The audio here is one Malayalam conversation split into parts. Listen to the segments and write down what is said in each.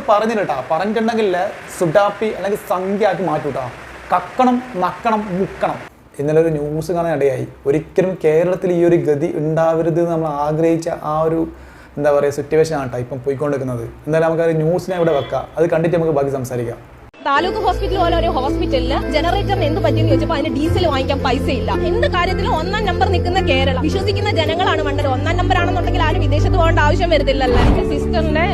ഒന്ന് പറഞ്ഞിട്ടാ പറഞ്ഞിട്ടുണ്ടെങ്കിൽ സുഡാപ്പി അല്ലെങ്കിൽ സംഖ്യയാക്കി മാറ്റൂട്ടാ. കക്കണം നക്കണം മുക്കണം. ഇന്നലെ ഒരു ന്യൂസ് കാണാൻ ഇടയായി. ഒരിക്കലും കേരളത്തിൽ ഈ ഒരു ഗതി ഉണ്ടാവരുത് എന്ന് നമ്മൾ ആഗ്രഹിച്ച ആ ഒരു എന്താ പറയുക സിറ്റുവേഷൻ ആണ് കേട്ടോ ഇപ്പം പോയിക്കൊണ്ടിരിക്കുന്നത്. എന്തായാലും നമുക്ക് ആ ന്യൂസിനെ ഇവിടെ വെക്കാം. അത് കണ്ടിട്ട് നമുക്ക് ബാക്കി സംസാരിക്കാം. താലൂക്ക് ഹോസ്പിറ്റൽ പോലെ ഒരു ഹോസ്പിറ്റലിൽ ജനറേറ്ററിന് എന്ത് പറ്റിയെന്ന് ചോദിച്ചപ്പോൾ അതിന് ഡീസൽ വാങ്ങിക്കാൻ പൈസ ഇല്ല എന്ത് കാര്യത്തിലും ഒന്നാം നമ്പർ നിൽക്കുന്ന കേരളം. വിശ്വസിക്കുന്ന ജനങ്ങളാണ് മണ്ടര് ഒന്നാം നമ്പർ ആണെന്നുണ്ടെങ്കിൽ ആരും വിദേശത്ത് പോകേണ്ട ആവശ്യം വരുന്നില്ലല്ലോ സിസ്റ്ററിന്റെ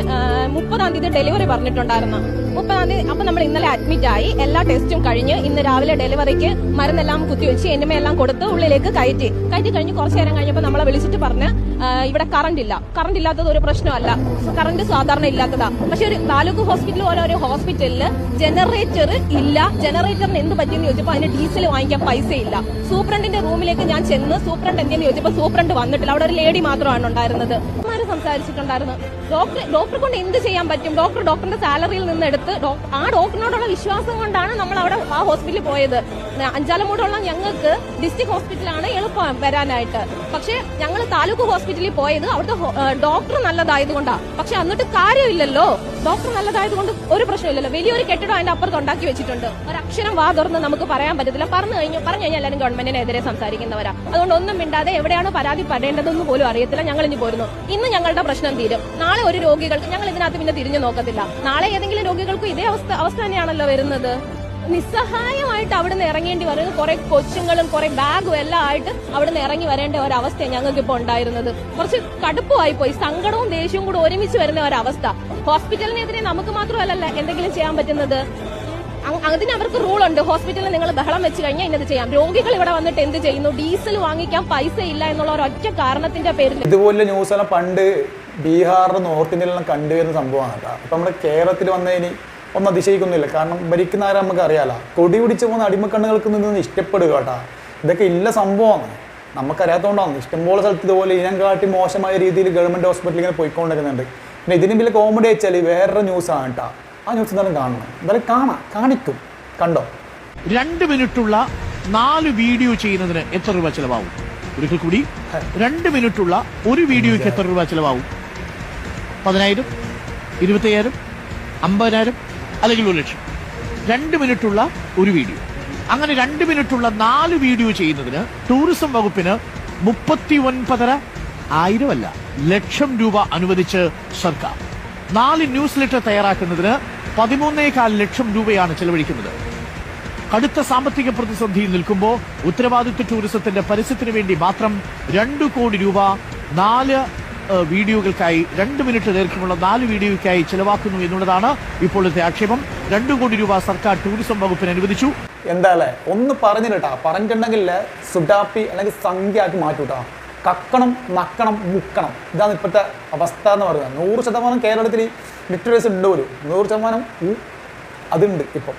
മുപ്പതാം തീയതി ഡെലിവറി പറഞ്ഞിട്ടുണ്ടായിരുന്നു. മുപ്പതാം തീയതി അപ്പൊ നമ്മൾ ഇന്നലെ അഡ്മിറ്റ് ആയി. എല്ലാ ടെസ്റ്റും കഴിഞ്ഞ് ഇന്ന് രാവിലെ ഡെലിവറിക്ക് മരുന്നെല്ലാം കുത്തിവെച്ച് എല്ലാം കൊടുത്ത് ഉള്ളിലേക്ക് കയറ്റി. കയറ്റി കഴിഞ്ഞ് കുറച്ചു നേരം കഴിഞ്ഞപ്പോൾ നമ്മളെ വിളിച്ചിട്ട് പറഞ്ഞ് ഇവിടെ കറണ്ട് ഇല്ല. കറണ്ട് ഇല്ലാത്തത് ഒരു പ്രശ്നമല്ല. കറണ്ട് സാധാരണ ഇല്ലാത്തതാ. പക്ഷെ ഒരു താലൂക്ക് ഹോസ്പിറ്റൽ പോലെ ഒരു ഹോസ്പിറ്റലിൽ ജനറേറ്റർ ഇല്ല. ജനറേറ്ററിന് എന്ത് പറ്റിയെന്ന് ചോദിച്ചപ്പോൾ അതിന് ഡീസൽ വാങ്ങിക്കാൻ പൈസ ഇല്ല. സൂപ്രണ്ടിന്റെ റൂമിലേക്ക് ഞാൻ ചെന്ന് സൂപ്രണ്ട് എന്തെന്ന് ചോദിച്ചപ്പോൾ സൂപ്രണ്ട് വന്നിട്ടില്ല. അവിടെ ഒരു ലേഡി മാത്രമാണ് ഉണ്ടായിരുന്നത്. സംസാരിച്ചിട്ടുണ്ടായിരുന്നു. ഡോക്ടർ ഡോക്ടർ കൊണ്ട് എന്ത് ചെയ്യാൻ പറ്റും? ഡോക്ടർ ഡോക്ടറിന്റെ സാലറിയിൽ നിന്ന് എടുത്ത് ആ ഡോക്ടറിനോടുള്ള വിശ്വാസം കൊണ്ടാണ് നമ്മൾ അവിടെ ആ ഹോസ്പിറ്റലിൽ പോയത്. അഞ്ചാലമൂടുള്ള ഞങ്ങൾക്ക് ഡിസ്ട്രിക്ട് ഹോസ്പിറ്റലാണ് എളുപ്പം വരാനായിട്ട്. പക്ഷെ ഞങ്ങൾ താലൂക്ക് ഹോസ്പിറ്റലിൽ പോയത് അവിടുത്തെ ഡോക്ടർ നല്ലതായതുകൊണ്ടാണ് പക്ഷെ എന്നിട്ട് കാര്യമില്ലല്ലോ. ഡോക്ടർ നല്ലതായതുകൊണ്ട് ഒരു പ്രശ്നമില്ലല്ലോ. വലിയൊരു കെട്ടിടം അതിന്റെ അപ്പുറത്ത് ഉണ്ടാക്കി വെച്ചിട്ടുണ്ട്. ഒരു അക്ഷരം വാ തുറന്ന് നമുക്ക് പറയാൻ പറ്റത്തില്ല. പറഞ്ഞു കഴിഞ്ഞു പറഞ്ഞു കഴിഞ്ഞാൽ എല്ലാവരും ഗവൺമെന്റിനെതിരെ സംസാരിക്കുന്നവരാ. അതുകൊണ്ട് ഒന്നും മിണ്ടാതെ എവിടെയാണ് പരാതി പെടേണ്ടതെന്ന് പോലും അറിയത്തില്ല. ഞങ്ങൾ ഇനി പോരുന്നു. ഇന്ന് ഞങ്ങളുടെ പ്രശ്നം തീരും. നാളെ ഒരു രോഗികൾക്ക് ഞങ്ങൾ ഇതിനകത്ത് പിന്നെ തിരിഞ്ഞു നോക്കത്തില്ല. നാളെ ഏതെങ്കിലും രോഗികൾക്കും ഇതേ അവസ്ഥ അവസ്ഥ തന്നെയാണല്ലോ വരുന്നത്. നിസ്സഹായമായിട്ട് അവിടെ നിന്ന് ഇറങ്ങേണ്ടി വരുന്നത് കുറെ കൊച്ചുങ്ങളും കുറെ ബാഗും എല്ലാം ആയിട്ട് അവിടെ നിന്ന് ഇറങ്ങി വരേണ്ട ഒരവസ്ഥ ഞങ്ങൾക്ക് ഇപ്പോൾ ഉണ്ടായിരുന്നത്. കുറച്ച് കടുപ്പമായി പോയി. സങ്കടവും ദേഷ്യവും കൂടെ ഒരുമിച്ച് വരുന്ന ഒരവസ്ഥ. ഹോസ്പിറ്റലിനെതിരെ നമുക്ക് മാത്രമല്ല എന്തെങ്കിലും ചെയ്യാൻ പറ്റുന്നത്? അതിന് അവർക്ക് റൂൾ ഉണ്ട് ഹോസ്പിറ്റലിൽ നിങ്ങൾ ബഹളം വെച്ച് കഴിഞ്ഞാൽ ഇന്നത് ചെയ്യാം. രോഗികൾ ഇവിടെ വന്നിട്ട് എന്ത് ചെയ്യുന്നു? ഡീസൽ വാങ്ങിക്കാൻ പൈസ ഇല്ല എന്നുള്ള ഒരൊറ്റ കാരണത്തിന്റെ പേരിൽ. ഇതുപോലെ ന്യൂസ് എല്ലാം പണ്ട് ബീഹാറിൽ നോർത്ത് ഇന്ത്യയിലെല്ലാം കണ്ടുവരുന്ന സംഭവമാണ് കേട്ടോ. അപ്പൊ നമ്മുടെ കേരളത്തിൽ വന്നതിന് ഒന്നും അതിശയിക്കുന്നില്ല. കാരണം ഭരിക്കുന്ന ആരും നമുക്ക് അറിയാലോ. കൊടി പിടിച്ച് പോകുന്ന അടിമക്കണ്ണുകൾക്ക് നിന്ന് ഇഷ്ടപ്പെടുക കേട്ടോ. ഇതൊക്കെ ഇല്ല സംഭവമാണ്. നമുക്കറിയാത്തതുകൊണ്ടാണ് ഇഷ്ടംപോലെ സ്ഥലത്ത് ഇതുപോലെ ഇനം കാട്ടി മോശമായ രീതിയിൽ ഗവൺമെന്റ് ഹോസ്പിറ്റലിൽ ഇങ്ങനെ പോയിക്കൊണ്ടിരിക്കുന്നുണ്ട്. പിന്നെ ഇതിന് പിന്നെ കോമഡി വെച്ചാൽ വേറൊരു ന്യൂസാണ് കേട്ടോ. ആ ന്യൂസ് എന്തായാലും കാണണം. എന്തായാലും കാണാം. കാണിക്കും. കണ്ടോ? രണ്ട് മിനിറ്റുള്ള നാല് വീഡിയോ ചെയ്യുന്നതിന് എത്ര രൂപ ചിലവാകും? ഒരിക്കൽ കൂടി. രണ്ട് മിനിറ്റുള്ള ഒരു വീഡിയോയ്ക്ക് എത്ര രൂപ ചിലവാകും? പതിനായിരം ഇരുപത്തയ്യായിരം അമ്പതിനായിരം അല്ലെങ്കിൽ ഒരു ലക്ഷം രണ്ട് മിനിറ്റുള്ള ഒരു വീഡിയോ. അങ്ങനെ രണ്ട് മിനിറ്റുള്ള നാല് വീഡിയോ ചെയ്യുന്നതിന് ടൂറിസം വകുപ്പിന് മുപ്പത്തി ഒൻപതര ആയിരമല്ല ലക്ഷം രൂപ അനുവദിച്ച് സർക്കാർ. നാല് ന്യൂസ് ലെറ്റർ തയ്യാറാക്കുന്നതിന് പതിമൂന്നേകാൽ ലക്ഷം രൂപയാണ് ചെലവഴിക്കുന്നത്. കടുത്ത സാമ്പത്തിക പ്രതിസന്ധിയിൽ നിൽക്കുമ്പോൾ ഉത്തരവാദിത്വ ടൂറിസത്തിന്റെ പരസ്യത്തിന് വേണ്ടി മാത്രം രണ്ടു കോടി രൂപ നാല് വീഡിയോകൾക്കായി രണ്ട് മിനിറ്റ് ദൈർഘ്യമുള്ള നാല് വീഡിയോയ്ക്കായി ചെലവാക്കുന്നു എന്നുള്ളതാണ് ഇപ്പോഴത്തെ ആക്ഷേപം. രണ്ടു കോടി രൂപ സർക്കാർ ടൂറിസം വകുപ്പിന് അനുവദിച്ചു. എന്താ അല്ലേ ഒന്ന് പറഞ്ഞിട്ടാ പറഞ്ഞിട്ടുണ്ടെങ്കിൽ സുഡാപ്പി അല്ലെങ്കിൽ സംഖ്യയാക്കി മാറ്റൂട്ടാ. കക്കണം നക്കണം മുക്കണം. ഇതാണ് ഇപ്പോഴത്തെ അവസ്ഥ എന്ന് പറയുന്നത് നൂറ് ശതമാനം കേരളത്തിൽ ലിറ്ററേസ് ഉണ്ടോ ഒരു നൂറ് ശതമാനം അതുണ്ട് ഇപ്പം.